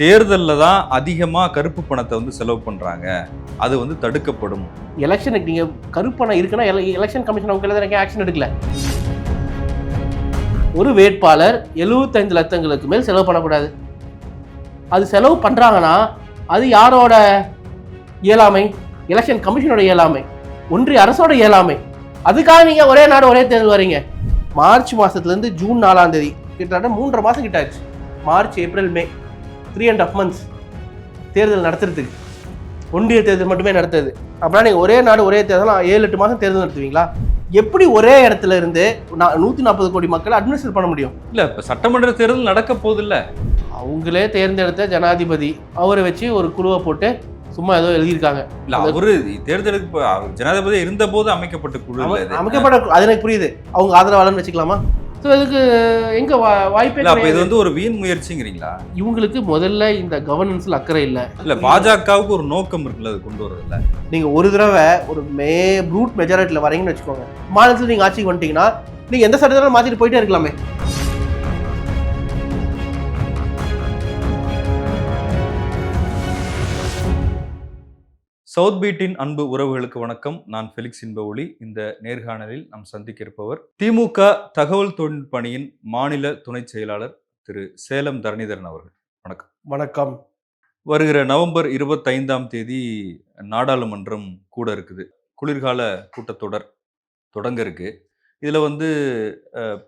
தேர்தலில் தான் அதிகமாக கருப்பு பணத்தை வந்து செலவு பண்ணுறாங்க அது வந்து தடுக்கப்படும். எலெக்ஷனுக்கு நீங்கள் கருப்பணம் இருக்குன்னா எலெக்ஷன் கமிஷன் அவங்க கையில் ஆக்ஷன் எடுக்கல. ஒரு வேட்பாளர் எழுபத்தைந்து லட்சங்களுக்கு மேல் செலவு பண்ணக்கூடாது. அது செலவு பண்ணுறாங்கன்னா அது யாரோட இயலாமை? எலெக்ஷன் கமிஷனோட இயலாமை. ஒன்றிய அரசோட இயலாமை. அதுக்காக நீங்கள் ஒரே நாடு ஒரே தேர்தல் வரீங்க. மார்ச் மாதத்துலேருந்து ஜூன் நாலாம் தேதி கிட்டத்தட்ட மூன்றரை மாதம் கிட்ட ஆச்சு. March April May. Three and half months தேர்தல் நடத்துறதுக்கு. ஒன்றிய தேர்தல் மட்டுமே நடத்துது அப்படின்னா நீங்கள் ஒரே நாடு ஒரே தேர்தல் ஏழு எட்டு மாதம் தேர்தல் நடத்துவீங்களா? எப்படி ஒரே இடத்துல இருந்து நா- நூத்தி நாற்பது கோடி மக்களை அட்மினிஸ்ட்ரேட் பண்ண முடியும்? இல்லை இப்போ சட்டமன்ற தேர்தல் நடக்க போதில்ல அவங்களே தேர்ந்தெடுத்த ஜனாதிபதி அவரை வச்சு ஒரு குழுவை போட்டு சும்மா ஏதோ எழுதியிருக்காங்க. இல்லை அவரு தேர்தலுக்கு ஜனாதிபதி இருந்தபோது அமைக்கப்பட்ட குழு. அமைக்கப்பட்ட அது எனக்கு புரியுது. அவங்க ஆதரவாளர்னு வச்சுக்கலாமா? ஸோ இதுக்கு எங்க வாய்ப்பே இல்ல இது. வந்து ஒரு வீண் முயற்சிங்கிறீங்களா? இவங்களுக்கு முதல்ல இந்த கவர்னன்ஸ்ல அக்கறை இல்லை. இல்ல பாஜகவுக்கு ஒரு நோக்கம் இருக்குல்ல அது கொண்டு வரதுல நீங்க ஒரு தடவை ஒரு மே ப்ரூட் மெஜாரிட்டியில் வரீங்கன்னு வச்சுக்கோங்க. மாநிலத்தில் நீங்க ஆட்சிக்கு வந்துட்டீங்கன்னா நீங்க எந்த சட்டத்தாலும் மாத்திட்டு போயிட்டே இருக்கலாமே. சவுத் பீட்டின் அன்பு உறவுகளுக்கு வணக்கம். நான் ஃபெலிக்ஸ் இன்பஒளி இந்த நேர்காணலில் நாம் சந்திக்க இருப்பவர் திமுக தகவல் தொழில்நுட்ப அணியின் மாநில துணை செயலாளர் திரு சேலம் தரணிதரன் அவர்கள். வணக்கம். வணக்கம். வருகிற நவம்பர் இருபத்தைந்தாம் தேதி நாடாளுமன்றம் கூட இருக்குது. குளிர்கால கூட்டத்தொடர் தொடங்க இருக்கு. இதில் வந்து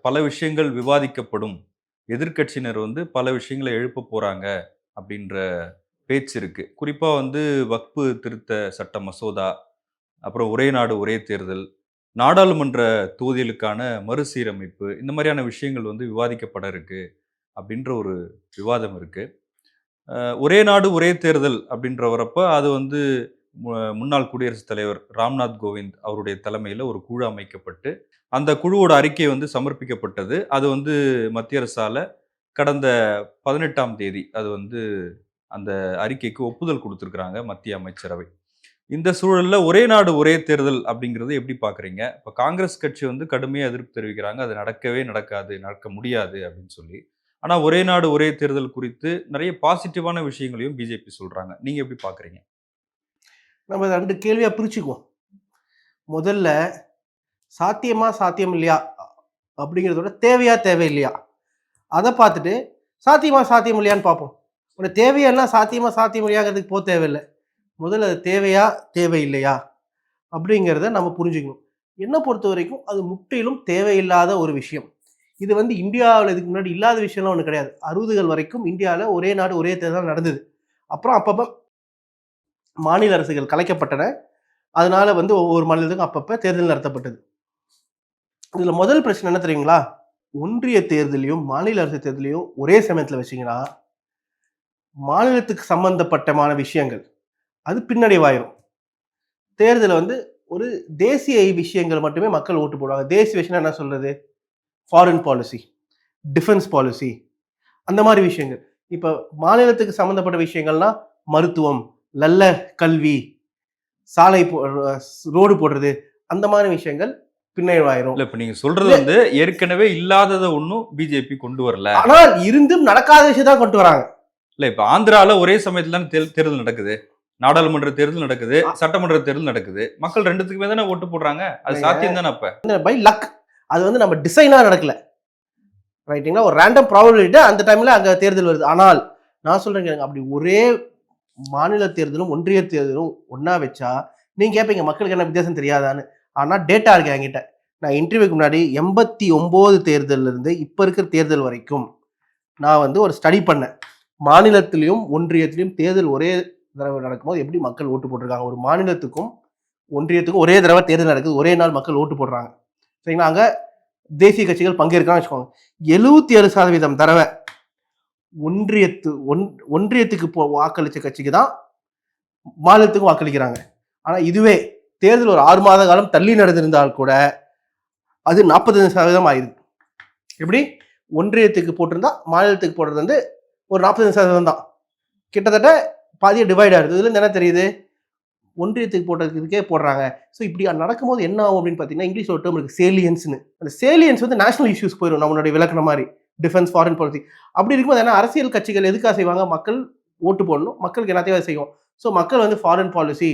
பல விஷயங்கள் விவாதிக்கப்படும். எதிர்க்கட்சியினர் வந்து பல விஷயங்களை எழுப்ப போறாங்க அப்படின்ற பேச்சு இருக்கு. குறிப்பாக வந்து வக்பு திருத்த சட்ட மசோதா அப்புறம் ஒரே நாடு ஒரே தேர்தல் நாடாளுமன்ற தொகுதிகளுக்கான மறுசீரமைப்பு இந்த மாதிரியான விஷயங்கள் வந்து விவாதிக்கப்பட இருக்கு அப்படின்ற ஒரு விவாதம் இருக்கு. ஒரே நாடு ஒரே தேர்தல் அப்படின்ற வரப்ப அது வந்து மு- முன்னாள் குடியரசுத் தலைவர் ராம்நாத் கோவிந்த் அவருடைய தலைமையில் ஒரு குழு அமைக்கப்பட்டு அந்த குழுவோட அறிக்கை வந்து சமர்ப்பிக்கப்பட்டது. அது வந்து மத்திய அரசால் கடந்த பதினெட்டாம் தேதி அது வந்து அந்த அறிக்கைக்கு ஒப்புதல் கொடுத்துருக்குறாங்க மத்திய அமைச்சரவை. இந்த சூழலில் ஒரே நாடு ஒரே தேர்தல் அப்படிங்கிறது எப்படி பார்க்குறீங்க இப்போ காங்கிரஸ் கட்சி வந்து கடுமையாக எதிர்ப்பு தெரிவிக்கிறாங்க. அது நடக்கவே நடக்காது நடக்க முடியாது அப்படின்னு சொல்லி. ஆனால் ஒரே நாடு ஒரே தேர்தல் குறித்து நிறைய பாசிட்டிவான விஷயங்களையும் பிஜேபி சொல்கிறாங்க நீங்கள் எப்படி பார்க்குறீங்க நம்ம ரெண்டு கேள்வியாக பிரிச்சுக்குவோம். முதல்ல சாத்தியமா சாத்தியம் இல்லையா? அப்படிங்கிறதோட தேவையா தேவையில்லையா? அதை பார்த்துட்டு சாத்தியமா சாத்தியம் இல்லையான்னு பார்ப்போம். உனக்கு தேவையெல்லாம் சாத்தியமாக சாத்திய இல்லையாங்கிறதுக்கு போக தேவையில்லை. முதல்ல அது தேவையா தேவையில்லையா? அப்படிங்கிறத நம்ம புரிஞ்சுக்கணும். என்னை பொறுத்த வரைக்கும் அது முற்றிலும் தேவையில்லாத ஒரு விஷயம். இது வந்து இந்தியாவில் இதுக்கு முன்னாடி இல்லாத விஷயம்லாம் ஒன்று கிடையாது. அறுபதுகள் வரைக்கும் இந்தியாவில் ஒரே நாடு ஒரே தேர்தல் நடந்தது. அப்புறம் அப்பப்போ மாநில அரசுகள் கலைக்கப்பட்டன. அதனால வந்து ஒவ்வொரு மாநிலத்துக்கும் அப்பப்போ தேர்தல் நடத்தப்பட்டது. இதில் முதல் பிரச்சனை என்ன தெரியுங்களா? ஒன்றிய தேர்தலையும் மாநில அரசு தேர்தலையும் ஒரே சமயத்தில் வச்சிங்கன்னா மாநிலத்துக்கு சம்பந்தப்பட்டமான விஷயங்கள் அது பின்னடைவாயிரும் தேர்தலை வந்து ஒரு தேசிய விஷயங்கள் மட்டுமே மக்கள் ஓட்டு போடுவாங்க. தேசிய விஷயம் என்ன சொல்றது? ஃபாரின் பாலிசி டிஃபென்ஸ் பாலிசி அந்த மாதிரி விஷயங்கள். இப்போ மாநிலத்துக்கு சம்மந்தப்பட்ட விஷயங்கள்னா மருத்துவம் நல்ல கல்வி சாலை ரோடு போடுறது அந்த மாதிரி விஷயங்கள் பின்னடைவாயிரும் இல்ல இப்ப நீங்க சொல்றது வந்து ஏற்கனவே இல்லாததை ஒன்றும் பிஜேபி கொண்டு வரல. ஆனால் இருந்தும் நடக்காத விஷயம் தான் கொண்டு வராங்க. இல்ல இப்ப ஆந்திரால ஒரே சமயத்துல தானே தேர்- தேர்தல் நடக்குது. நாடாளுமன்ற தேர்தல் நடக்குது சட்டமன்ற தேர்தல் நடக்குது. மக்கள் ரெண்டுத்துக்குமே தானே ஓட்டு போடுறாங்க? அது. சாத்தியம் தானே அப்ப? பை லக் அது வந்து நம்ம டிசைனாக நடக்கல. ரைட்டுங்களா ஒரு ரேண்டம் ப்ராபபிலிட்டி அந்த டைம்ல அங்க தேர்தல் வருது. ஆனால் நான் சொல்றேன் கேளுங்க, அப்படி ஒரே மாநில தேர்தலும் ஒன்றிய தேர்தலும் ஒண்ணா வச்சா நீங்க கேட்பீங்க மக்களுக்கு என்ன வித்தியாசம் தெரியாதான்னு. ஆனா டேட்டா இருக்கு என்கிட்ட. நான் இன்டர்வியூக்கு முன்னாடி எண்பத்தி ஒன்பது தேர்தல்ல இருந்து இப்ப இருக்கிற தேர்தல் வரைக்கும் நான் வந்து ஒரு ஸ்டடி பண்ணேன். மாநிலத்திலையும் ஒன்றியத்திலையும் தேர்தல் ஒரே தடவை நடக்கும்போது எப்படி மக்கள் ஓட்டு போட்டிருக்காங்க? ஒரு மாநிலத்துக்கும் ஒன்றியத்துக்கும் ஒரே தடவை தேர்தல் நடக்குது. ஒரே நாள் மக்கள் ஓட்டு போடுறாங்க. சரிங்களா? அங்கே தேசிய கட்சிகள் பங்கேற்கிறாங்கன்னு வச்சுக்கோங்க. எழுபத்தி ஏழு சதவீதம் தடவை ஒன்றியத்து ஒன் ஒன்றியத்துக்கு போ வாக்களித்த கட்சிக்கு தான் மாநிலத்துக்கும் வாக்களிக்கிறாங்க. ஆனால் இதுவே தேர்தல் ஒரு ஆறு மாத காலம் தள்ளி நடந்திருந்தால் கூட அது நாற்பத்தஞ்சு சதவீதம் ஆயிடுது எப்படி? ஒன்றியத்துக்கு போட்டிருந்தா மாநிலத்துக்கு போடுறது வந்து ஒரு நாற்பத்தஞ்சு சதவீதம் தான். கிட்டத்தட்ட பாதியாக டிவைட் ஆகுது. இதுல இருந்து என்ன தெரியுது? ஒன்றியத்துக்கு போட்டதுக்கே போடுறாங்க. ஸோ இப்படி நடக்கும்போது என்ன ஆகும் அப்படின்னு பார்த்தீங்கன்னா இங்கிலீஷ் ஒரு டேர்ம் இருக்கு சேலியன்ஸ்னு அந்த சேலியன்ஸ் வந்து நேஷனல் இஷ்யூஸ் போயிடும் நம்மளுடைய விளக்குன மாதிரி டிஃபென்ஸ் ஃபாரின் பாலிசி அப்படி இருக்கும்போது என்ன அரசியல் கட்சிகள் எதுக்காக செய்வாங்க? மக்கள் ஓட்டு போடணும். மக்களுக்கு எல்லாத்தையும் அதை செய்யும். ஸோ மக்கள் வந்து ஃபாரின் பாலிசி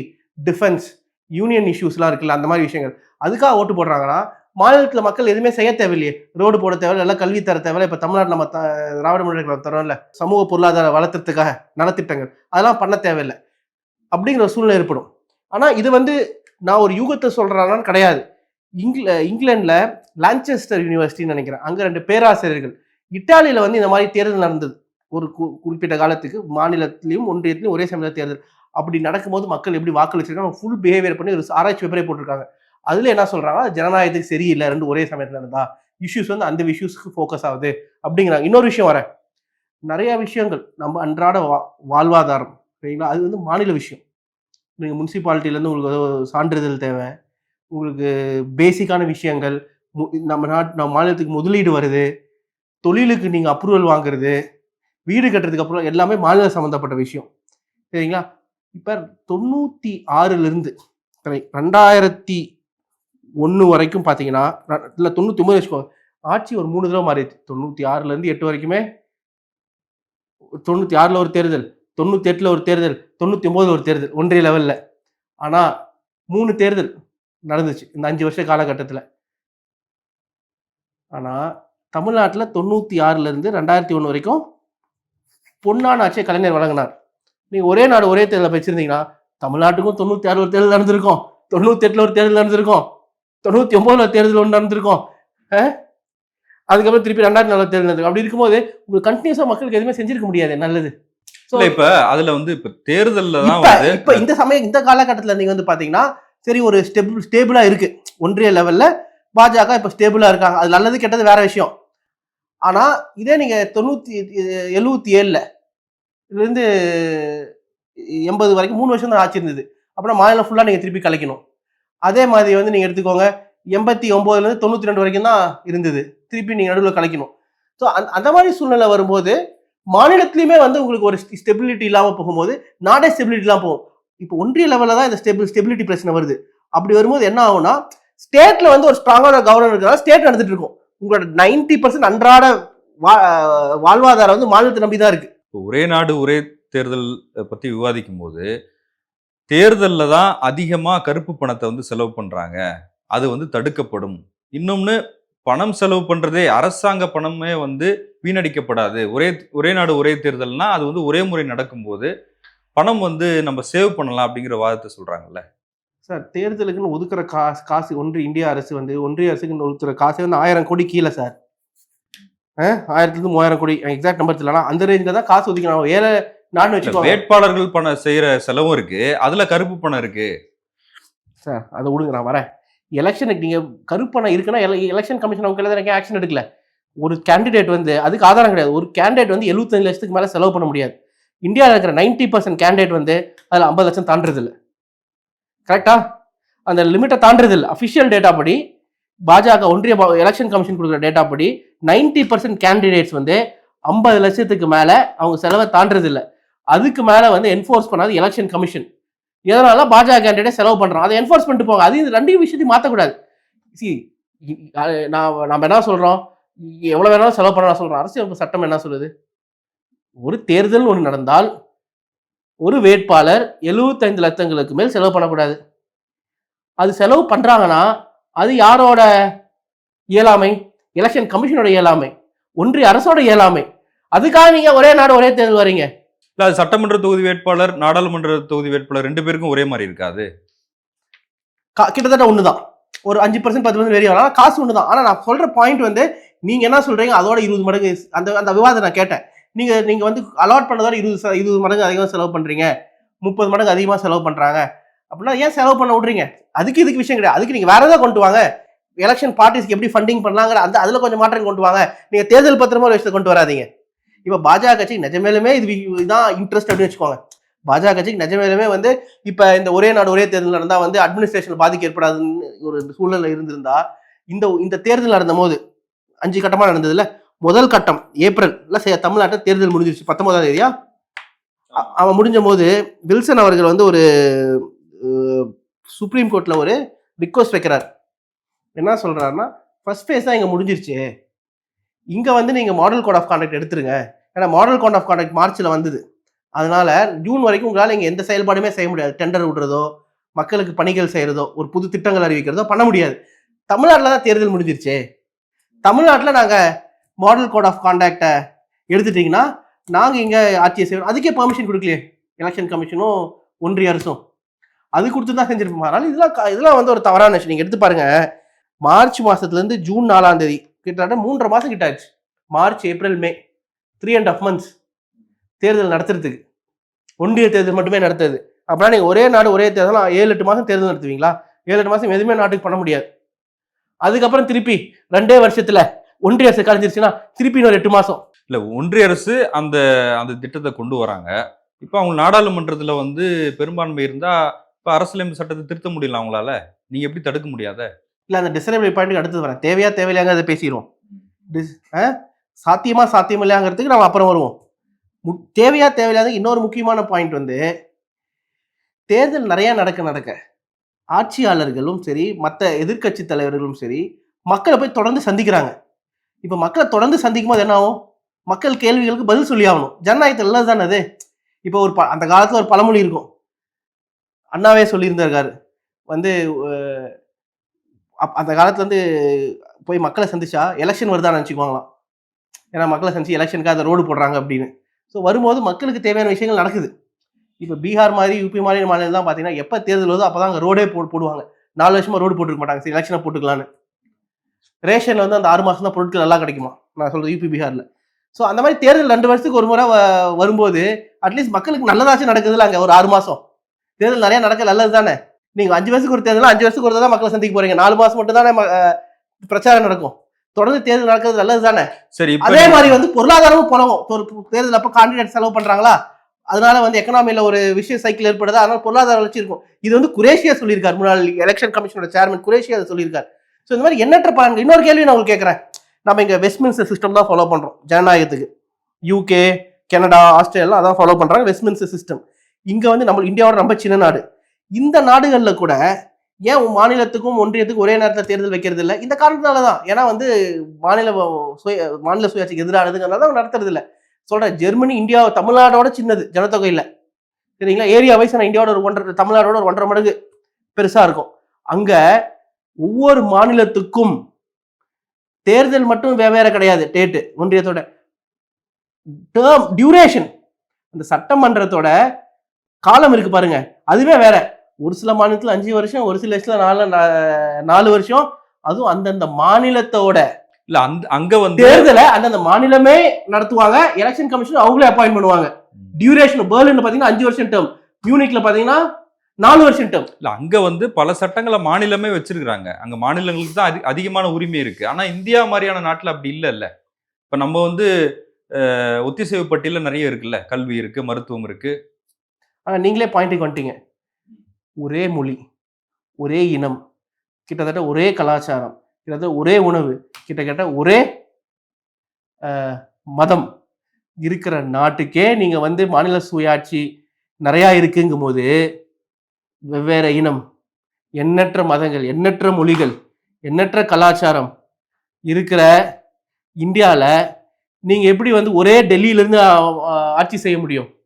டிஃபென்ஸ் யூனியன் இஷ்யூஸ்லாம் இருக்குல்ல அந்த மாதிரி விஷயங்கள். அதுக்காக ஓட்டு போடுறாங்கன்னா மாநிலத்தில் மக்கள் எதுவுமே செய்ய தேவையில்லையே. ரோடு போட தேவையில்லை எல்லாம் கல்வி தர தேவையில்லை. இப்போ தமிழ்நாடு நம்ம திராவிட திராவிட முன்னேற்ற தரோம்ல சமூக பொருளாதார வளர்த்துறதுக்காக நலத்திட்டங்கள் அதெல்லாம் பண்ண தேவையில்லை. அப்படிங்கிற ஒரு சூழ்நிலை ஏற்படும். ஆனால் இது வந்து நான் ஒரு யூகத்தை சொல்கிறேன்னு கிடையாது. இங்கில இங்கிலாண்டில் லான்செஸ்டர் யூனிவர்சிட்டின்னு நினைக்கிறேன். அங்கே ரெண்டு பேராசிரியர்கள். இட்டாலியில் வந்து இந்த மாதிரி தேர்தல் நடந்தது. ஒரு கு- குறிப்பிட்ட காலத்துக்கு மாநிலத்திலையும் ஒன்றியத்திலையும் ஒரே சமயத்தில் தேர்தல். அப்படி நடக்கும்போது மக்கள் எப்படி வாக்களிச்சிருக்காங்க? ஃபுல் பிஹேவியர் பண்ணி ஒரு ஆராய்ச்சி பேப்பரே போட்டிருக்காங்க. அதில் என்ன சொல்கிறாங்கன்னா ஜனநாயகத்துக்கு சரியில்லை ரெண்டு ஒரே சமயத்தில் நடந்தா இஷ்யூஸ் வந்து அந்த இஷ்யூஸ்க்கு ஃபோக்கஸ் ஆகுது அப்படிங்கிறாங்க. இன்னொரு விஷயம் வரேன். நிறைய விஷயங்கள் நம்ம அன்றாட வா வாழ்வாதாரம் சரிங்களா? அது வந்து மாநில விஷயம். நீங்கள் முனிசிபாலிட்டிலேருந்து உங்களுக்கு ஏதோ சான்றிதழ் தேவை உங்களுக்கு பேசிக்கான விஷயங்கள் மு- நம்ம நாட் நம்ம மாநிலத்துக்கு முதலீடு வருது தொழிலுக்கு நீங்கள் அப்ரூவல் வாங்குறது வீடு கட்டுறதுக்கு அப்புறம் எல்லாமே மாநில சம்மந்தப்பட்ட விஷயம் சரிங்களா? இப்போ தொண்ணூற்றி ஆறுலேருந்து ரெண்டாயிரத்தி ஒன்று வரைக்கும் பார்த்தீங்கன்னா இல்லை தொண்ணூற்றி ஒம்பது வச்சுக்கோ. ஆட்சி ஒரு மூணு தடவை மாறிடுச்சு. தொண்ணூற்றி ஆறுலேருந்து எட்டு வரைக்குமே தொண்ணூற்றி ஆறில் ஒரு தேர்தல் தொண்ணூற்றி எட்டில் ஒரு தேர்தல் தொண்ணூற்றி ஒம்போதில் ஒரு தேர்தல் ஒன்றிய லெவலில் ஆனால் மூணு தேர்தல் நடந்துச்சு இந்த அஞ்சு வருஷ காலகட்டத்தில். ஆனால் தமிழ்நாட்டில் தொண்ணூற்றி ஆறுலேருந்து ரெண்டாயிரத்தி ஒன்று வரைக்கும் பொன்னான ஆட்சியை கலைஞர் வழங்கினார். நீங்கள் ஒரே நாடு ஒரே தேர்தலில் வச்சுருந்தீங்கன்னா தமிழ்நாட்டுக்கும் தொண்ணூற்றி ஆறு ஒரு தேர்தல் நடந்திருக்கும். தொண்ணூற்றி எட்டில் ஒரு தேர்தல் நடந்திருக்கும். தொண்ணூற்றி ஒம்போதில் தேர்தல் ஒன்று நடந்திருக்கும்? அதுக்கப்புறம் திருப்பி ரெண்டாயிரத்தி நாலு தேர்தல் நடந்திருக்கும். அப்படி இருக்கும்போது உங்களுக்கு கண்டினியூஸாக மக்களுக்கு எதுவுமே செஞ்சிருக்க முடியாது நல்லது. இப்ப அதுல வந்து இப்ப தேர்தல்ல தான் இப்ப இந்த சமயம் இந்த காலகட்டத்துல நீங்க வந்து பாத்தீங்கன்னா சரி ஒரு ஸ்டெபிள் ஸ்டேபிளா இருக்கு. ஒன்றிய லெவல்ல பாஜக இப்ப ஸ்டேபிளா இருக்காங்க. அது நல்லது கெட்டது வேற விஷயம். ஆனா இதே நீங்க தொண்ணூத்தி எழுவத்தி ஏழுல இதுல இருந்து எண்பது வரைக்கும் மூணு வருஷம் தான் ஆட்சி இருந்தது அப்புறம் மாநிலம் ஃபுல்லா நீங்க திருப்பி கலைக்கணும். அதே மாதிரி வந்து நீங்க எடுத்துக்கோங்க எண்பத்தி ஒன்பதுல இருந்து தொண்ணூத்தி ரெண்டு வரைக்கும் தான் இருந்தது. திருப்பி நீங்க நடுவில் கலைக்கணும். ஸோ அந்த மாதிரி சூழ்நிலை வரும்போது மாநிலத்திலயுமே வந்து உங்களுக்கு ஒரு ஸ்டெபிலிட்டி இல்லாமல் போகும்போது நாடே ஸ்டெபிலிட்டி போகும். இப்போ ஒன்றிய லெவலில் தான் இந்த ஸ்டெபிள் ஸ்டெபிலிட்டி பிரச்சனை வருது. அப்படி வரும்போது என்ன ஆகும்னா ஸ்டேட்ல வந்து ஒரு ஸ்ட்ராங்கான கவர்னர் இருக்கிறதா ஸ்டேட் நடந்துட்டு இருக்கும். உங்களோட நைன்டி பர்சன்ட் அன்றாட வா- வாழ்வாதாரம் வந்து மாநிலத்தை நம்பி தான் இருக்கு ஒரே நாடு ஒரே தேர்தல் பத்தி விவாதிக்கும் போது தேர்தலில் தான் அதிகமாக கருப்பு பணத்தை வந்து செலவு பண்ணுறாங்க அது வந்து தடுக்கப்படும். இன்னொன்று பணம் செலவு பண்ணுறதே அரசாங்க பணமே வந்து வீணடிக்கப்படாது. ஒரே ஒரே நாடு ஒரே தேர்தல்னா அது வந்து ஒரே முறை நடக்கும்போது பணம் வந்து நம்ம சேவ் பண்ணலாம் அப்படிங்கிற வாதத்தை சொல்கிறாங்கல்ல சார் தேர்தலுக்குன்னு ஒதுக்குற காசு காசு ஒன்று இந்திய அரசு வந்து ஒன்றிய அரசுக்குன்னு ஒதுக்குற காசு வந்து ஆயிரம் கோடி கீழே சார். ஆயிரத்துலேருந்து மூவாயிரம் கோடி எக்ஸாக்ட் நம்பர் தெரியல அந்த ரேஞ்சில் தான் காசு ஒதுக்கணும் ஏழை நாடு இல்ல, வச்சுக்கோங்க வேட்பாளர்கள் பணம் செய்யற செலவும் இருக்கு. அதுல கருப்பு பணம் இருக்கு. சார் அதை விடுங்க நான் வரேன். எலெக்ஷனுக்கு நீங்கள் கருப்பணம் இருக்குன்னா எலெக்ஷன் கமிஷன் அவங்க தான் ஆக்ஷன் எடுக்கல. ஒரு கேண்டிடேட் வந்து அதுக்கு ஆதாரம் கிடையாது. ஒரு கேண்டிடேட் வந்து 75 லட்சத்துக்கு மேலே செலவு பண்ண முடியாது. இந்தியாவில் இருக்கிற 90% பர்சன்ட் கேண்டிடேட் வந்து அதில் ஐம்பது லட்சம் தாண்டுறது இல்லை கரெக்டா அந்த லிமிட்டை தாண்டுறது இல்லை அஃபிஷியல் டேட்டா படி பாஜக ஒன்றிய எலெக்ஷன் கமிஷன் கொடுக்குற டேட்டா படி 90% பர்சன்ட் கேண்டிடேட்ஸ் வந்து ஐம்பது லட்சத்துக்கு மேலே அவங்க செலவை தாண்டுறது இல்லை அதுக்கு மேலே வந்து என்ஃபோர்ஸ் பண்ணாது எலெக்ஷன் கமிஷன் எதனால? பாஜக கேண்டிடேட் செலவு பண்ணுறோம் அதை என்ஃபோர்ஸ் பண்ணிட்டு போங்க. அது இந்த ரெண்டு விஷயத்தையும் மாற்றக்கூடாது சி நான் நம்ம என்ன சொல்கிறோம் எவ்வளோ வேணாலும் செலவு பண்ணலாம் சொல்கிறோம் அரசியல் சட்டம் என்ன சொல்லுது? ஒரு தேர்தல் ஒன்று நடந்தால் ஒரு வேட்பாளர் 75 லட்சங்களுக்கு மேல் செலவு பண்ணக்கூடாது. அது செலவு பண்ணுறாங்கன்னா அது யாரோட இயலாமை? எலெக்ஷன் கமிஷனோட இயலாமை. ஒன்றிய அரசோட இயலாமை. அதுக்காக நீங்கள் ஒரே நாடு ஒரே தேர்தல் வரீங்க. இல்லை அது சட்டமன்ற தொகுதி வேட்பாளர் நாடாளுமன்ற தொகுதி வேட்பாளர் ரெண்டு பேருக்கும் ஒரே மாதிரி இருக்காது. கா- கிட்டத்தட்ட ஒன்று தான் ஒரு அஞ்சு பர்சன்ட் பத்து பர்சன்ட் வெரி ஆனால் காசு ஒன்று தான் ஆனால் நான் சொல்ற பாயிண்ட் வந்து நீங்க என்ன சொல்றீங்க? அதோட இருபது மடங்கு அந்த அந்த விவாதம் நான் கேட்டேன். நீங்க நீங்க வந்து அலாட் பண்ணதோட இருபது இருபது மடங்கு அதிகமாக செலவு பண்றீங்க. முப்பது மடங்கு அதிகமாக செலவு பண்றாங்க. அப்படின்னா ஏன் செலவு பண்ண விடுறீங்க? அதுக்கு இதுக்கு விஷயம் கிடையாது. அதுக்கு நீங்க வேற ஏதாவது கொண்டு வாங்க. எலெக்ஷன் பார்ட்டிஸ்க்கு எப்படி ஃபண்டிங் பண்ணலாங்கிற அந்த அதுல கொஞ்சம் மாற்றம் கொண்டு வாங்க. நீங்க தேர்தல் பத்திரமா ஒரு விஷயத்தை கொண்டு வராதீங்க. இப்போ பாஜக கட்சிக்கு நிஜமேலுமே இது இதுதான் இன்ட்ரெஸ்ட் அப்படின்னு வச்சுக்கோங்க. பாஜக கட்சிக்கு நிஜமேலுமே வந்து இப்ப இந்த ஒரே நாடு ஒரே தேர்தல் நடந்தா வந்து அட்மினிஸ்ட்ரேஷன் பாதிக்க ஏற்படாதுன்னு ஒரு சூழ்நிலை இருந்திருந்தா இந்த இந்த தேர்தல் நடந்த போது அஞ்சு கட்டமா நடந்ததுல முதல் கட்டம் ஏப்ரல்ல சே- தமிழ்நாட்டுல தேர்தல் முடிஞ்சிருச்சு பத்தொன்பதாம் தேதியா? அவன் முடிஞ்ச போது வில்சன் அவர்கள் வந்து ஒரு சுப்ரீம் கோர்ட்ல ஒரு ரிக்வஸ்ட் வைக்கிறார். என்ன சொல்றாருன்னா ஃபர்ஸ்ட் ஃபேஸ் தான் இங்க முடிஞ்சிருச்சு. இங்கே வந்து நீங்கள் மாடல் கோட் ஆஃப் கான்டாக்ட் எடுத்துருங்க. ஏன்னா மாடல் கோட் ஆஃப் கான்டாக்ட் மார்ச்ல வந்தது. அதனால் ஜூன் வரைக்கும் உங்களால் இங்கே எந்த செயல்பாடுமே செய்ய முடியாது. டெண்டர் விடுறதோ மக்களுக்கு பணிகள் செய்கிறதோ ஒரு புது திட்டங்கள் அறிவிக்கிறதோ பண்ண முடியாது. தமிழ்நாட்டில் தான் தேர்தல் முடிஞ்சிருச்சே. தமிழ்நாட்டில் நாங்கள் மாடல் கோட் ஆஃப் கான்டாக்டை எடுத்துட்டிங்கன்னா நாங்கள் இங்கே ஆட்சியை செய்வோம் அதுக்கே பர்மிஷன் கொடுக்கலையே. எலெக்ஷன் கமிஷனும் ஒன்றிய அரசும். அது கொடுத்து தான் செஞ்சிருப்போம். அதனால இதெல்லாம் க- இதெல்லாம் வந்து ஒரு தவறான விஷயம். நீங்கள் எடுத்து பாருங்கள் மார்ச் மாதத்துலேருந்து ஜூன் நாலாம் தேதி கிட்டத்தட்ட மூன்றரை மாதம் கிட்ட ஆச்சு March April May three and half months தேர்தல் நடத்துறதுக்கு. ஒன்றிய தேர்தல் மட்டுமே நடத்துறது அப்படின்னா நீங்கள் ஒரே நாடு ஒரே தேர்தல் ஏழு எட்டு மாதம் தேர்தல் நடத்துவீங்களா? ஏழு எட்டு மாதம் எதுவுமே நாட்டுக்கு பண்ண முடியாது. அதுக்கப்புறம் திருப்பி ரெண்டே வருஷத்தில் ஒன்றிய அரசு கலைஞ்சிருச்சுன்னா திருப்பி இன்னொரு எட்டு மாதம் இல்லை ஒன்றிய அரசு அந்த அந்த திட்டத்தை கொண்டு வராங்க. இப்போ அவங்க நாடாளுமன்றத்தில் வந்து பெரும்பான்மை இருந்தால் இப்போ அரசியலமைப்பு சட்டத்தை திருத்த முடியல அவங்களால? நீங்கள் எப்படி தடுக்க முடியாத? இல்லை அந்த டிசனபிள் பாயிண்ட்டுக்கு அடுத்து வரேன். தேவையா தேவையில்லையாங்க பேசிடுவோம். டிஸ் ஆ? சாத்தியமா சாத்தியம் இல்லையாங்கிறதுக்கு நம்ம அப்புறம் வருவோம். மு- தேவையா தேவையில்லாத இன்னொரு முக்கியமான பாயிண்ட் வந்து தேர்தல் நிறையா நடக்க நடக்க ஆட்சியாளர்களும் சரி மற்ற எதிர்க்கட்சி தலைவர்களும் சரி மக்களை போய் தொடர்ந்து சந்திக்கிறாங்க. இப்போ மக்களை தொடர்ந்து சந்திக்கும் போது என்ன ஆகும்? மக்கள் கேள்விகளுக்கு பதில் சொல்லி ஆகணும். ஜனநாயகத்தில் இல்லை தானே அது? இப்போ ஒரு ப அந்த காலத்தில் ஒரு பழமொழி இருக்கும். அண்ணாவே சொல்லியிருந்திருக்காரு வந்து அப் அந்த காலத்துலேருந்து வந்து போய் மக்களை சந்திச்சா எலெக்ஷன் வருதான்னு நினச்சிக்குவாங்களாம். ஏன்னா மக்களை சந்திச்சு எலெக்ஷனுக்காக அதை ரோடு போடுறாங்க அப்படின்னு. ஸோ வரும்போது மக்களுக்கு தேவையான விஷயங்கள் நடக்குது. இப்போ பீகார் மாதிரி யூபி மாதிரி மாநிலம் தான் பார்த்தீங்கன்னா எப்போ தேர்தல் வருதோ அப்போ தான் அங்கே ரோடே போ போடுவாங்க. நாலு வருஷமாக ரோடு போட்டுருக்க மாட்டாங்க. சரி எலெக்ஷனை போட்டுக்கலான்னு. ரேஷனில் வந்து அந்த ஆறு மாதம் தான் பொருட்கள் நல்லா கிடைக்குமா? நான் சொல்கிறது யூபி பீகாரில். ஸோ அந்த மாதிரி தேர்தல் ரெண்டு வருஷத்துக்கு ஒரு முறை வரும்போது அட்லீஸ்ட் மக்களுக்கு நல்லதாச்சும் நடக்குதுல்ல அங்கே ஒரு ஆறு மாதம் தேர்தல் நிறையா நடக்க நல்லது தானே நீங்கள் அஞ்சு வருஷத்துக்கு ஒரு தேர்தல் அஞ்சு வருஷத்துக்கு ஒரு தான் மக்களை சந்திக்க போறீங்க. நாலு மாதம் மட்டும் தானே பிரச்சாரம் நடக்கும். தொடர்ந்து தேர்தல் நடக்கிறது நல்லது தானே? சரி அதே மாதிரி வந்து பொருளாதாரமும் பணமும் ஒரு தேர்தல் அப்போ கான்டிடேட் செலவு பண்றாங்களா? அதனால வந்து எக்கனாமில ஒரு விஷய சைக்கிள் ஏற்படுதா. அதனால பொருளாதார வளர்ச்சி இருக்கும். இது வந்து குரேஷியா சொல்லியிருக்காரு. முன்னாள் எலெக்ஷன் கமிஷனோட சேர்மன் குரேஷியா அதை சொல்லியிருக்காரு. ஸோ இந்த மாதிரி எண்ணற்ற பலன்கள் இன்னொரு கேள்வி நான் உங்களுக்கு கேட்குறேன். நம்ம இங்க வெஸ்ட்மின்ஸ்டர் சிஸ்டம் தான் ஃபாலோ பண்றோம். ஜனநாயகத்துக்கு. யூகே கனடா ஆஸ்திரேலியா அதான் ஃபாலோ பண்றாங்க. வெஸ்ட்மின்ஸ்டர் சிஸ்டம் இங்க வந்து நம்ம இந்தியாவோட ரொம்ப சின்ன நாடு. இந்த நாடுகளில் கூட ஏன் மாநிலத்துக்கும் ஒன்றியத்துக்கும் ஒரே நேரத்தில் தேர்தல் வைக்கிறது இல்லை இந்த காரணத்தினால தான் ஏன்னா வந்து மாநில சுய மாநில சுயாட்சிக்கு எதிரானதுங்கிறனால தான் நடத்துறது இல்லை சொல்கிறேன் ஜெர்மனி இந்தியா தமிழ்நாடோட சின்னது ஜனத்தொகையில். சரிங்களா? ஏரியா வைஸ் இந்தியாவோட ஒரு ஒன்றரை தமிழ்நாடோட ஒரு ஒன்றரை மடங்கு பெருசாக இருக்கும். அங்கே ஒவ்வொரு மாநிலத்துக்கும் தேர்தல் மட்டும் வெவ்வேறு கிடையாது டேட்டு ஒன்றியத்தோட. Term duration. அந்த சட்டமன்றத்தோட காலம் இருக்கு பாருங்க. அதுவே வேற. ஒரு சில மாநிலத்துல அஞ்சு வருஷம் ஒரு சில இடத்துல நாலு நாலு வருஷம். அதுவும் அந்தந்த மாநிலத்தோட இல்ல அந்த அங்க வந்து தேர்தலை அந்தந்த மாநிலமே நடத்துவாங்க. எலெக்ஷன் கமிஷன் அவங்களே அப்பாயிண்ட் பண்ணுவாங்க. டியூரேஷன் பெர்லின்ல பாத்தீங்கன்னா அஞ்சு வருஷம் டேர்ம் மியூனிக்ல பாத்தீங்கன்னா நாலு வருஷம் டேர்ம் இல்ல அங்க வந்து பல சட்டங்களை மாநிலமே வச்சிருக்காங்க அங்க மாநிலங்களுக்கு தான் அதி- அதிகமான உரிமை இருக்கு. ஆனா இந்தியா மாதிரியான நாட்டுல அப்படி இல்ல இல்ல இப்ப நம்ம வந்து ஒத்திசைவு பட்டியல நிறைய இருக்குல்ல. கல்வி இருக்கு மருத்துவம் இருக்கு. நீங்களே பாயிண்ட்டுக்கு வந்துட்டீங்க. ஒரே மொழி ஒரே இனம் கிட்டத்தட்ட ஒரே கலாச்சாரம் கிட்டத்தட்ட ஒரே உணவு கிட்டத்தட்ட ஒரே மதம் இருக்கிற நாட்டுக்கே நீங்கள் வந்து மாநில சுயாட்சி நிறையா இருக்குங்கும் போது வெவ்வேறு இனம் எண்ணற்ற மதங்கள் எண்ணற்ற மொழிகள் எண்ணற்ற கலாச்சாரம் இருக்கிற இந்தியாவில் நீங்கள் எப்படி வந்து ஒரே டெல்லியிலேருந்து ஆட்சி செய்ய முடியும்?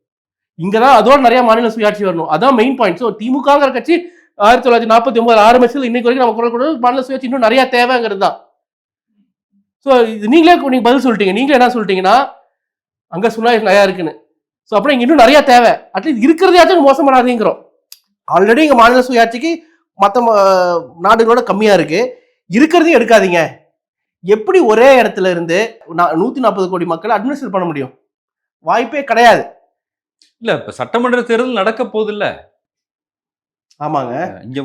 இங்கதான் அதோட நிறைய மாநில சுயாட்சி வரணும். அதான் மெயின் பாயிண்ட் ஸோ திமுகங்கிற கட்சி ஆயிரத்தி தொள்ளாயிரத்தி நாற்பத்தி ஒன்பது ஆரம்பிச்சது இன்னைக்கு வரைக்கும் நம்ம குரல் கொடுத்து மாநில சுயாட்சி இன்னும் நிறைய தேவைங்கிறது தான். ஸோ இது நீங்களே நீங்க பதில் சொல்லிட்டீங்க. நீங்களே என்ன சொல்லிட்டீங்கன்னா அங்க சுனாய் நிறையா இருக்குன்னு. ஸோ அப்புறம் இங்க இன்னும் நிறைய தேவை. அட்லீஸ்ட் இருக்கிறதையாச்சும் மோசம் பண்ணாதீங்கிறோம். ஆல்ரெடி இங்க மாநில சுயாட்சிக்கு மற்ற நாடுகளோட கம்மியா இருக்கு. இருக்கிறதையும் எடுக்காதீங்க. எப்படி ஒரே இடத்துல இருந்து நூத்தி நாற்பது கோடி மக்களை அட்மினிஸ்டர் பண்ண முடியும்? வாய்ப்பே கிடையாது. இல்ல இப்ப சட்டமன்ற தேர்தல் நடக்க போகுது இல்ல ஆமாங்க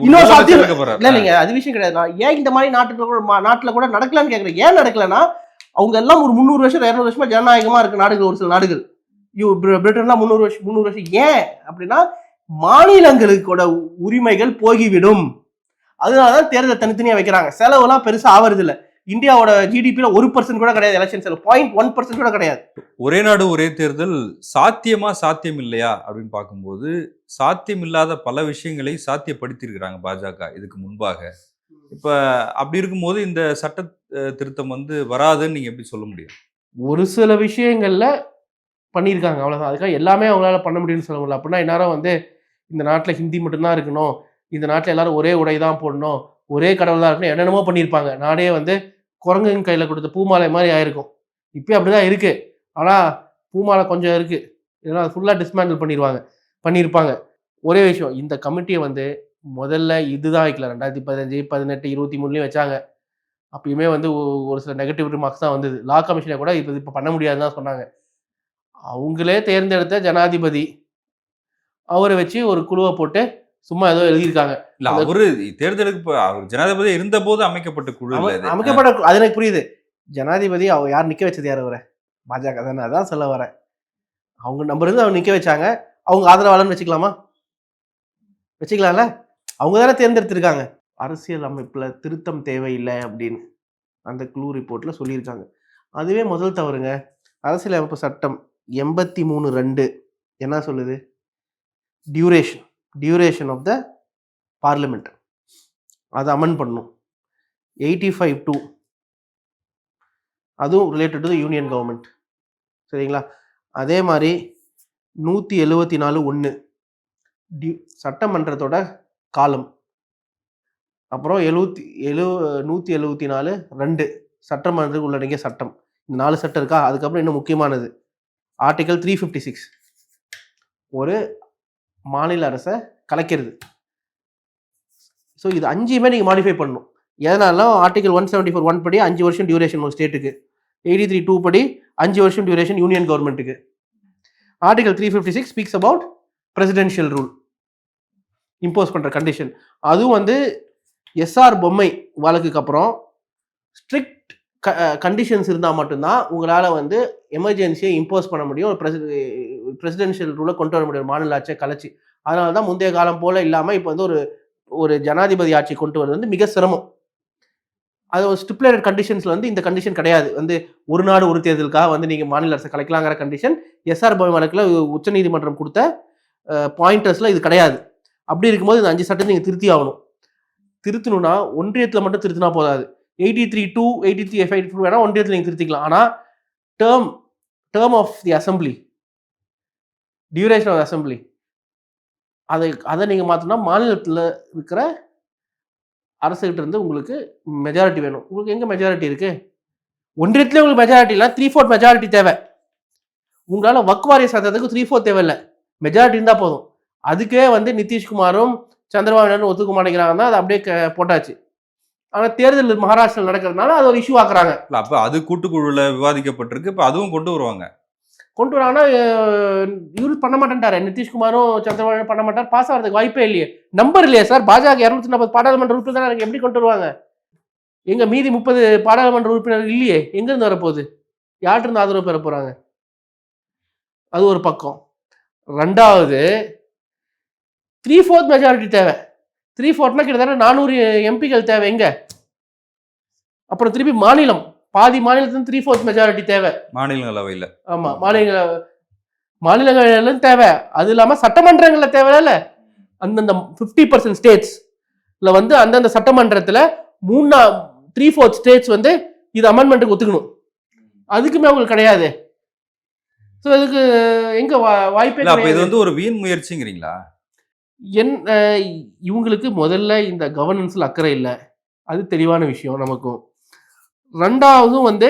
இன்னொரு சாத்தியம். இல்ல அது விஷயம் கிடையாது. நான் ஏன் இந்த மாதிரி நாட்டுல கூட நாட்டுல கூட நடக்கலாம்னு கேக்குறேன். ஏன் நடக்கலன்னா அவங்க எல்லாம் ஒரு முந்நூறு வருஷம் இருநூறு வருஷமா ஜனநாயகமா இருக்கு நாடுகள் ஒரு சில நாடுகள். யூ பிரி- பிரிட்டன்லாம் முந்நூறு வருஷம் முந்நூறு வருஷம் ஏன் அப்படின்னா மாநிலங்களுக்கோட உ- உரிமைகள் போகிவிடும். அதனாலதான் தேர்தல் தனித்தனியா வைக்கிறாங்க. செலவுலாம் பெருசா ஆவறது இல்ல இந்தியாவோட ஜிடிபியில ஒரு பர்சன்ட் கூட கிடையாது எலெக்ஷன் செலவு பாயிண்ட் ஒன் பர்சன்ட் கூட கிடையாது. ஒரே நாடு ஒரே தேர்தல் சாத்தியமா சாத்தியம் இல்லையா அப்படின்னு பார்க்கும்போது சாத்தியம் இல்லாத பல விஷயங்களை சாத்தியப்படுத்தியிருக்கிறாங்க பாஜக இதுக்கு முன்பாக. இப்ப அப்படி இருக்கும்போது இந்த சட்ட திருத்தம் வந்து வராதுன்னு நீங்க எப்படி சொல்ல முடியும்? ஒரு சில விஷயங்கள்ல பண்ணியிருக்காங்க அவ்வளோதான் அதுக்காக எல்லாமே அவங்களால பண்ண முடியும்னு சொல்ல முடியல. அப்படின்னா எல்லாரும் வந்து இந்த நாட்டில் ஹிந்தி மட்டும்தான் இருக்கணும். இந்த நாட்டில் எல்லாரும் ஒரே உடை தான் போடணும். ஒரே கடவுள் தான் இருக்கணும். என்னென்னமோ பண்ணியிருப்பாங்க. நாடே வந்து குரங்குங்க கையில் கொடுத்த பூமாலை மாதிரி ஆயிருக்கும். இப்பயும் அப்படிதான் இருக்கு. ஆனால் பூமாலை கொஞ்சம் இருக்கு. இதெல்லாம் ஃபுல்லாக டிஸ்மேண்டில் பண்ணிடுவாங்க பண்ணியிருப்பாங்க ஒரே விஷயம் இந்த கமிட்டியை வந்து முதல்ல இதுதான் வைக்கல. ரெண்டாயிரத்தி பதினஞ்சு பதினெட்டு இருபத்தி மூணுலேயும் வச்சாங்க. அப்பயுமே வந்து ஒரு சில நெகட்டிவ் ரிமார்க்ஸ் தான் வந்தது. லா கமிஷனை கூட இப்போ இப்போ பண்ண முடியாதுன்னு தான் சொன்னாங்க. அவங்களே தேர்ந்தெடுத்த ஜனாதிபதி. அவரை வச்சு ஒரு குழுவை போட்டு சும்மா ஏதோ எழுதியிருக்காங்க. இல்ல அவரு தேர்தலுக்கு அவர் ஜனாதிபதி இருந்த போது அமைக்கப்பட்ட குழு. அமைக்கப்பட்ட அது எனக்கு புரியுது. ஜனாதிபதி அவர் யார் நிக்க வச்சது யார் அவரை? பாஜக தானே அதான் சொல்ல வரேன். அவங்க நம்பர் இருந்து அவங்க நிக்க வச்சாங்க. அவங்க ஆதரவாளர்னு வச்சுக்கலாமா? வச்சுக்கலாம்ல? அவங்க தானே தேர்ந்தெடுத்திருக்காங்க. அரசியல் அமைப்புல திருத்தம் தேவையில்லை அப்படின்னு அந்த க்ளூ ரிப்போர்ட்ல சொல்லியிருக்காங்க. அதுவே முதல் தவறுங்க. அரசியல் அமைப்பு சட்டம் எண்பத்தி மூணு ரெண்டு. என்ன சொல்லுது? Duration duration of the parliament அதை அமெண்ட் பண்ணும் எயிட்டி ஃபைவ் டூ அதுவும் ரிலேட்டட் டு யூனியன் கவர்மெண்ட் சரிங்களா? அதே மாதிரி நூற்றி எழுபத்தி நாலு ஒன்று டியூ சட்டமன்றத்தோட காலம். அப்புறம் எழுவத்தி எழு நூற்றி எழுபத்தி நாலு ரெண்டு. சட்டமன்றத்துக்கு உள்ளடங்கிய சட்டம். இந்த நாலு சட்டம் இருக்கா? அதுக்கப்புறம் இன்னும் முக்கியமானது. ஆர்டிகல் த்ரீ ஃபிஃப்டி சிக்ஸ் ஒரு மாநில அரசை கலைக்கிறது. ஸோ இது அஞ்சுமே நீங்கள் மாடிஃபை பண்ணணும். எதனாலும் article one seventy four one படி அஞ்சு வருஷம் டியூரேஷன் ஒரு ஸ்டேட்டுக்கு எயிட்டி த்ரீ டூ படி அஞ்சு வருஷம் டியூரேஷன் யூனியன் கவர்மெண்ட்டுக்கு article three fifty six speaks about presidential rule impose பண்ணுற கண்டிஷன் அதுவும் வந்து எஸ்ஆர் பொம்மை வழக்குக்கு அப்புறம் ஸ்ட்ரிக்ட் கண்டிஷன்ஸ் இருந்தால் மட்டும்தான் உங்களால் வந்து எமர்ஜென்சியை இம்போஸ் பண்ண முடியும். ஒரு பிரசிடென்ஷியல் ரூலை கொண்டு வர முடியும். மாநில ஆட்சியை கலைச்சி. அதனால தான் முந்தைய காலம் போல் இல்லாமல் இப்போ வந்து ஒரு ஒரு ஜனாதிபதி ஆட்சி கொண்டு வரது வந்து மிக சிரமம். அது ஒரு ஸ்டிப்புலேட்டட் கண்டிஷன்ஸில் வந்து இந்த கண்டிஷன் கிடையாது. வந்து ஒரு நாடு ஒரு தேர்தலுக்காக வந்து நீங்கள் மாநில அரசை கலைக்கலாங்கிற கண்டிஷன் எஸ்ஆர் பவன் வழக்கில் உச்சநீதிமன்றம் கொடுத்த பாயிண்டர்ஸில் இது கிடையாது. அப்படி இருக்கும்போது இந்த அஞ்சு சட்டத்தை நீங்கள் திருத்தி ஆகணும். திருத்தணும்னா ஒன்றியத்தில் மட்டும் திருத்தினா போதாது. Eighty three two eighty three F eighty two வேணா ஒன்றியத்தில் நீங்கள் திருத்திக்கலாம். ஆனால் term term of the assembly duration of assembly அதை அதை நீங்கள் மாற்றினா மாநிலத்தில் இருக்கிற அரசுகிட்ட இருந்து உங்களுக்கு மெஜாரிட்டி வேணும். உங்களுக்கு எங்கே மெஜாரிட்டி இருக்குது ஒன்றியத்திலே உங்களுக்கு மெஜாரிட்டி இல்லை த்ரீ ஃபோர்த் மெஜாரிட்டி தேவை. உங்களால் வக்வாரிய சட்டத்துக்கு த்ரீ ஃபோர்த் தேவையில்லை. மெஜாரிட்டி இருந்தால் போதும். அதுக்கே வந்து நிதிஷ்குமாரும் சந்திரபாபு நாயுடு ஒத்துக்க மாட்டேங்கிறாங்கன்னா அது அப்படியே போட்டாச்சு. ஆனால் தேர்தல் மகாராஷ்டிரா நடக்கிறதுனால அது ஒரு இஷ்யூ ஆக்குறாங்க. இல்ல அப்ப அது கூட்டுக்குழுல விவாதிக்கப்பட்டிருக்கு இப்ப அதுவும் கொண்டு வருவாங்க. கொண்டு வராங்கன்னா இவரு பண்ண மாட்டேன்ட்டாரு. நிதிஷ்குமாரும் சந்திரபாபு பண்ண மாட்டார். பாஸ் ஆகிறதுக்கு வாய்ப்பே இல்லையே. நம்பர் இல்லையா சார். பாஜக இரநூத்தி நாற்பது பாராளுமன்ற உறுப்பினர் எனக்கு எப்படி கொண்டு வருவாங்க? எங்க மீதி முப்பது பாராளுமன்ற உறுப்பினர் இல்லையே. எங்க இருந்து வரப்போகுது? யார்கிட்ட ஆதரவு பெற போறாங்க? அது ஒரு பக்கம். ரெண்டாவது த்ரீ ஃபோர்த் மெஜாரிட்டி தேவை. த்ரீ ஃபோர்த்னா கிட்டத்தட்ட நானூறு எம்பிகள் தேவை. எங்க? அப்புறம் திருப்பி மாநிலம். பாதி மாநிலத்துல த்ரீ ஃபோர்த் மெஜாரிட்டி தேவை. மாநிலங்களவையில. ஆமா மாநில மாநிலங்களிலும் தேவை. அது இல்லாம சட்டமன்றங்கள்ல தேவையில்ல. அந்தந்த ஃபிஃப்டி பர்சன்ட் ஸ்டேட்ஸ்ல வந்து அந்தந்த சட்டமன்றத்துல மூணா த்ரீ ஃபோர்த் ஸ்டேட்ஸ் வந்து இது அமெண்ட்மெண்ட்டுக்கு ஒத்துக்கணும். அதுக்குமே அவங்களுக்கு கிடையாது. ஸோ இதுக்கு எங்க வாய்ப்பே இல்ல இது. வந்து ஒரு வீண் முயற்சிங்கிறீங்களா? என் இவங்களுக்கு முதல்ல இந்த கவர்னன்ஸ்ல அக்கறை இல்லை. அது தெளிவான விஷயம் நமக்கும். ரெண்டாவதும் வந்து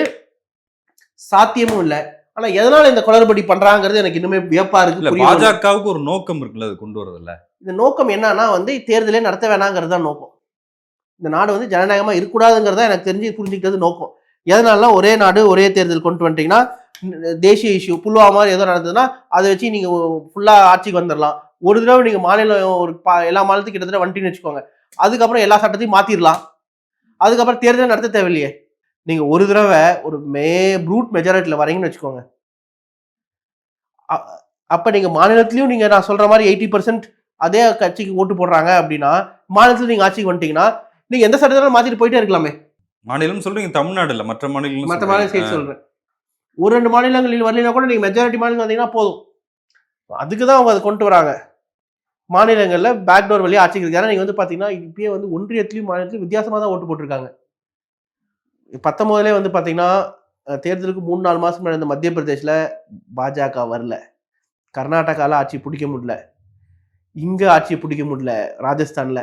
சாத்தியமும் இல்லை. ஆனா எதனால இந்த குளறுபடி பண்றாங்கிறது எனக்கு இன்னுமே வியப்பா இல்ல இருக்கு. பாஜகவுக்கு ஒரு நோக்கம் இருக்குல்ல அது கொண்டு வரதுல. இந்த நோக்கம் என்னன்னா வந்து தேர்தலே நடத்த வேணாங்கிறது தான் நோக்கம். இந்த நாடு வந்து ஜனநாயகமா இருக்கக்கூடாதுங்கிறதா எனக்கு தெரிஞ்சு புரிஞ்சுக்கிறது நோக்கம். எதனாலலாம் ஒரே நாடு ஒரே தேர்தல் கொண்டு வந்துட்டீங்கன்னா தேசிய இஷ்யூ புல்வாமா ஏதோ நடந்ததுன்னா அதை வச்சு நீங்க ஃபுல்லா ஆட்சிக்கு வந்துடலாம் ஒரு தடவை நீங்க மாநிலம் ஒரு பா- எல்லா மாநிலத்துக்கும் கிட்டத்தட்ட வந்துட்டீங்கன்னு வச்சுக்கோங்க. அதுக்கப்புறம் எல்லா சட்டத்தையும் மாத்திரலாம். அதுக்கப்புறம் தேர்தல் நடத்த தேவையில்லையே. நீங்க ஒரு தடவை ஒரு மே ப்ரூட் மெஜாரிட்டியில் வரீங்கன்னு வச்சுக்கோங்க. அப்ப நீங்க மாநிலத்திலயும் நீங்க நான் சொல்ற மாதிரி எயிட்டி பர்சன்ட் அதே கட்சிக்கு ஓட்டு போடுறாங்க அப்படின்னா மாநிலத்துல நீங்க ஆட்சிக்கு வந்துட்டீங்கன்னா நீங்க எந்த சட்டத்தாலும் மாத்திட்டு போயிட்டே இருக்கலாமே. மாநிலம் சொல்றீங்க தமிழ்நாடு இல்ல மற்ற மாநிலம் மற்ற மாநில சைடு சொல்றேன். ஒரு ரெண்டு மாநிலங்களில் வரலைன்னா கூட நீங்க மெஜாரிட்டி மாநிலம் வந்தீங்கன்னா போதும். அதுக்கு தான் அவங்க அதை கொண்டு வராங்க. மாநிலங்களில் பேக்டோர் வழியாக ஆட்சிக்கு இருக்கு. ஏன்னா வந்து பார்த்தீங்கன்னா இப்பயே வந்து ஒன்றியத்திலையும் மாநிலத்திலையும் வித்தியாசமாக தான் ஓட்டு போட்டிருக்காங்க. பத்தொம்போதுலேயே வந்து பார்த்தீங்கன்னா தேர்தலுக்கு மூணு நாலு மாதம் முன்னாடி மத்திய பிரதேஷ்ல பாஜக வரல. கர்நாடகாவில் ஆட்சி பிடிக்க முடியல. இங்கே ஆட்சியை பிடிக்க முடியல ராஜஸ்தானில்.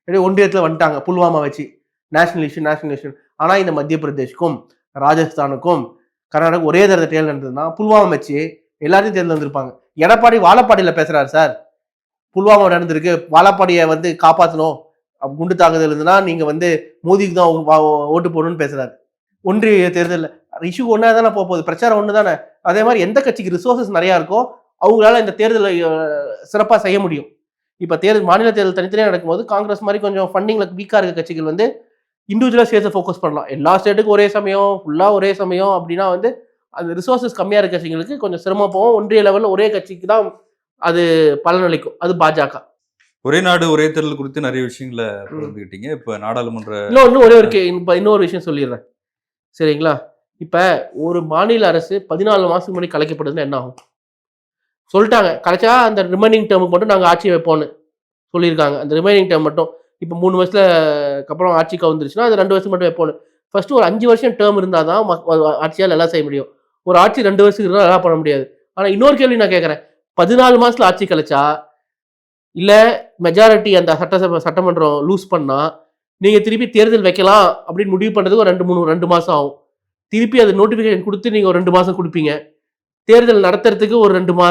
அப்படியே ஒன்றியத்தில் வந்துட்டாங்க புல்வாமா வச்சு. நேஷனல் இஷ்யூ நேஷனல் இஷ்யூ ஆனால் இந்த மத்திய பிரதேஷ்க்கும் ராஜஸ்தானுக்கும் கர்நாடகா ஒரே தடவை தேர்தல் நடந்ததுன்னா புல்வாமா வச்சு எல்லாத்தையும் தேர்தல் வந்திருப்பாங்க எடப்பாடி வாழப்பாடியில் பேசுகிறாரு சார். புல்வாமா நடந்திருக்கு வாழப்பாடியை வந்து காப்பாற்றணும் குண்டு தாக்குதல் இருந்ததுன்னா நீங்கள் வந்து மோதிக்கு தான் ஓட்டு போடணும்னு பேசுகிறாரு ஒன்றிய தேர்தலில் இஷ்யூ ஒன்றா தானே போக போகுது பிரச்சாரம் ஒன்று தானே. அதே மாதிரி எந்த கட்சிக்கு ரிசோர்ஸஸ் நிறையா இருக்கோ அவங்களால இந்த தேர்தலை சிறப்பாக செய்ய முடியும். இப்போ தேர்தல் மாநில தேர்தல் தனித்தனியாக நடக்கும்போது காங்கிரஸ் மாதிரி கொஞ்சம் ஃபண்டிங்கில் வீக்காக இருக்க கட்சிகள் வந்து இண்டிவிஜுவலாக சேர்த்து ஃபோக்கஸ் பண்ணலாம். எல்லா ஸ்டேட்டுக்கும் ஒரே சமயம் ஃபுல்லாக ஒரே சமயம் அப்படின்னா வந்து அந்த ரிசோர்ஸஸ் கம்மியாக இருக்க கட்சிகளுக்கு கொஞ்சம் சிரமம் போகும் ஒன்றிய லெவலில் ஒரே கட்சிக்கு தான் அது பலனளிக்கும். அது பாஜக. ஒரே நாடு ஒரே தேர்தல் குறித்து நிறைய விஷயங்களை பகிர்ந்துக்கிட்டீங்க இப்ப நாடாளுமன்ற இன்னும் இன்னும் ஒரே ஒரு கே- இப்ப இன்னொரு விஷயம் சொல்லிடுறேன். சரிங்களா? இப்ப ஒரு மாநில அரசு பதினாலு மாசத்துக்கு முன்னாடி கலைக்கப்படுதுன்னா என்ன ஆகும்? சொல்லிட்டாங்க. கலைச்சா அந்த ரிமைனிங் டேர்முக்கு மட்டும் நாங்க ஆட்சி வைப்போம்னு சொல்லியிருக்காங்க. அந்த ரிமைனிங் டேர்ம் மட்டும். இப்போ மூணு வருஷத்துல அப்புறம் ஆட்சி கவுந்துருச்சுன்னா அது ரெண்டு வருஷம் மட்டும் வைப்போம்னு. ஃபர்ஸ்ட் ஒரு அஞ்சு வருஷம் டேர்ம் இருந்தால் தான் ஆட்சியால் எல்லாம் செய்ய முடியும். ஒரு ஆட்சி ரெண்டு வருஷத்துக்கு இருந்தால் எல்லாம் பண்ண முடியாது. ஆனா இன்னொரு கேள்வி நான் கேட்குறேன். பதினாலு மாசத்துல ஆட்சி கலைச்சா இல்ல மெஜாரிட்டி அந்த சட்டசபை சட்டமன்றம் லூஸ் பண்ணா நீங்க திருப்பி தேர்தல் வைக்கலாம் அப்படின்னு முடிவு பண்றதுக்கு ஒரு ரெண்டு மூணு ரெண்டு மாசம் ஆகும். திருப்பி அது நோட்டிபிகேஷன் கொடுத்து நீங்க ஒரு ரெண்டு மாசம் கொடுப்பீங்க. தேர்தல் நடத்துறதுக்கு ஒரு ரெண்டு மா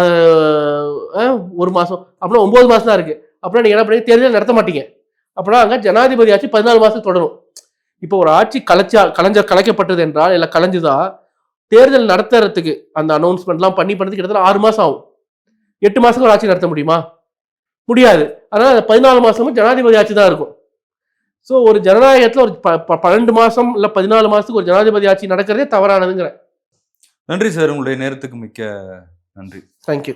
ஒரு மாசம். அப்புறம் ஒன்பது மாசம் தான் இருக்கு. அப்புறம் நீங்க என்ன பண்ணீங்க? தேர்தல் நடத்த மாட்டீங்க. அப்படின்னா அங்க ஜனாதிபதி ஆட்சி பதினாலு மாசம் தொடரும். இப்போ ஒரு ஆட்சி கலைச்சா கலைஞ்ச கலைக்கப்பட்டது என்றால் இல்லை கலைஞ்சுதா தேர்தல் நடத்துறதுக்கு அந்த அனௌன்ஸ்மெண்ட்லாம் பண்ணி பண்ணுறதுக்கு கிட்டத்தட்ட ஆறு மாசம் ஆகும். எட்டு மாசத்துக்கு ஒரு ஆட்சி நடத்த முடியுமா? முடியாது. அதனால பதினாலு மாசமும் ஜனாதிபதி ஆட்சி தான் இருக்கும். ஸோ ஒரு ஜனநாயகத்துல ஒரு பன்னெண்டு மாசம் இல்ல பதினாலு மாசத்துக்கு ஒரு ஜனாதிபதி ஆட்சி நடக்கிறதே தவறானதுங்கிற. நன்றி சார். உங்களுடைய நேரத்துக்கு மிக்க நன்றி. தேங்க்யூ